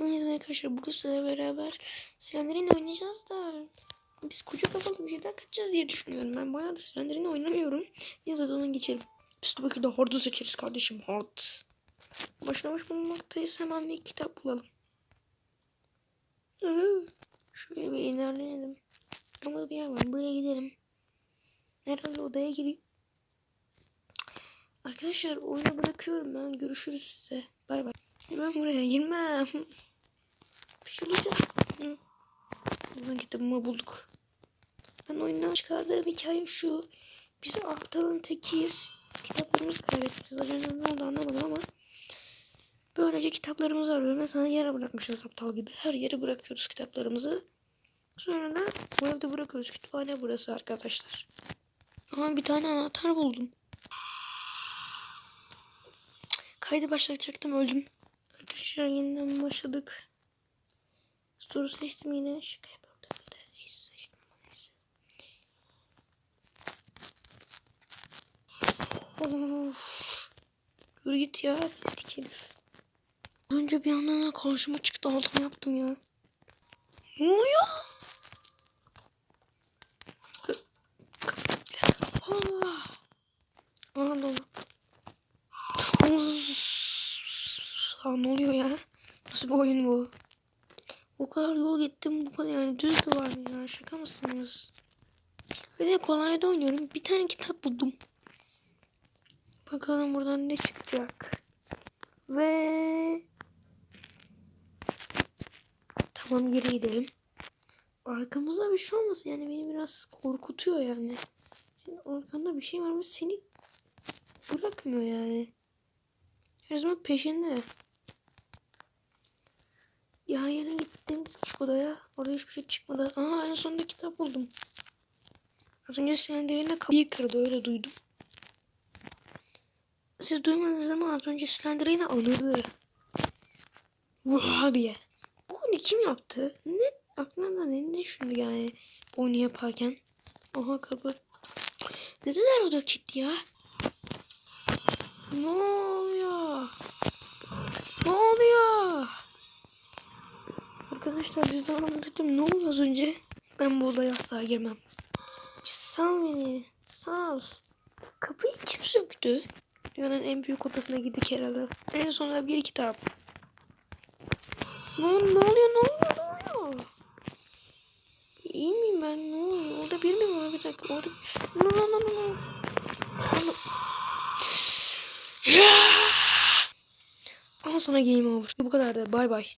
Hepiniz arkadaşlar bugün sizlerle beraber Slender'in oynayacağız da biz koca kapalı bir şeyden kaçacağız diye düşünüyorum. Ben bayağı da Slender'in oynamıyorum. Neyse ona geçelim. Biz tabii ki de Hard'ı seçeriz kardeşim Hard. Başlamış bulunmaktayız hemen bir kitap bulalım. Şöyle bir ilerleyelim. Ama bir yer var buraya gidelim. Herhalde odaya gireyim. Arkadaşlar oyunu bırakıyorum ben. Görüşürüz size. Bay bay. Ben buraya girmem. Hı. Buradan kitabımı bulduk. Ben oyundan çıkardığım hikaye şu. Biz aptalın tekiyiz. Kitaplarımızı kaybetmişiz. Az önce ne oldu anlamadım ama. Böylece kitaplarımızı arıyorum. Mesela yere bırakmışız aptal gibi. Her yere bırakıyoruz kitaplarımızı. Sonra da bu evde bırakıyoruz. Kütüphane burası arkadaşlar. Aha bir tane anahtar buldum. Kaydı başlatacaktım öldüm. Arkadaşlar yeniden başladık. Soru seçtim yine. Şaka yapıyorum. Neyse seçtim neyse. Yürü git ya pislik herif. Az önce bir anda karşıma çıktı altıma yaptım ya. Ne oluyor? Allah. Aha dolu. Aa, ne oluyor ya? Nasıl bir oyun bu? O kadar yol gittim bu kadar yani düz duvar mı ya? Şaka mısınız? Ve de kolayda oynuyorum. Bir tane kitap buldum. Bakalım buradan ne çıkacak. Ve tamam geri gidelim. Arkamızda bir şey olmasın yani beni biraz korkutuyor yani. Senin arkanda bir şey var mı seni bırakmıyor yani. Her zaman peşinde. Yarın yere gittim küçük odaya. Orada hiçbir şey çıkmadı. Aa en sonunda kitap buldum. Az önce Slender'in kapıyı kırdı öyle duydum. Siz duymadınız ama az önce Slender'in anırdı. Vah diye. Bu oyunu kim yaptı? Ne aklına ne, düşündü yani bu oyunu yaparken? Aha kapı. Dediler o da kilitli ya. Ne oluyor? Ne oluyor? Arkadaşlar size anlatırdım. Ne oldu az önce? Ben bu odaya asla girmem. Sal beni. Sal. Kapıyı kim söktü? Dünyanın en büyük odasına gittik herhalde. En sonunda bir kitap. Ne, ne oluyor? Ne oluyor? Ne oluyor? İyi miyim ben? Ne oluyor? Orada bir mi var? Bir dakika. Orada... No, no, no, no, no. Al sana game over. Bu kadar da. Bay bay.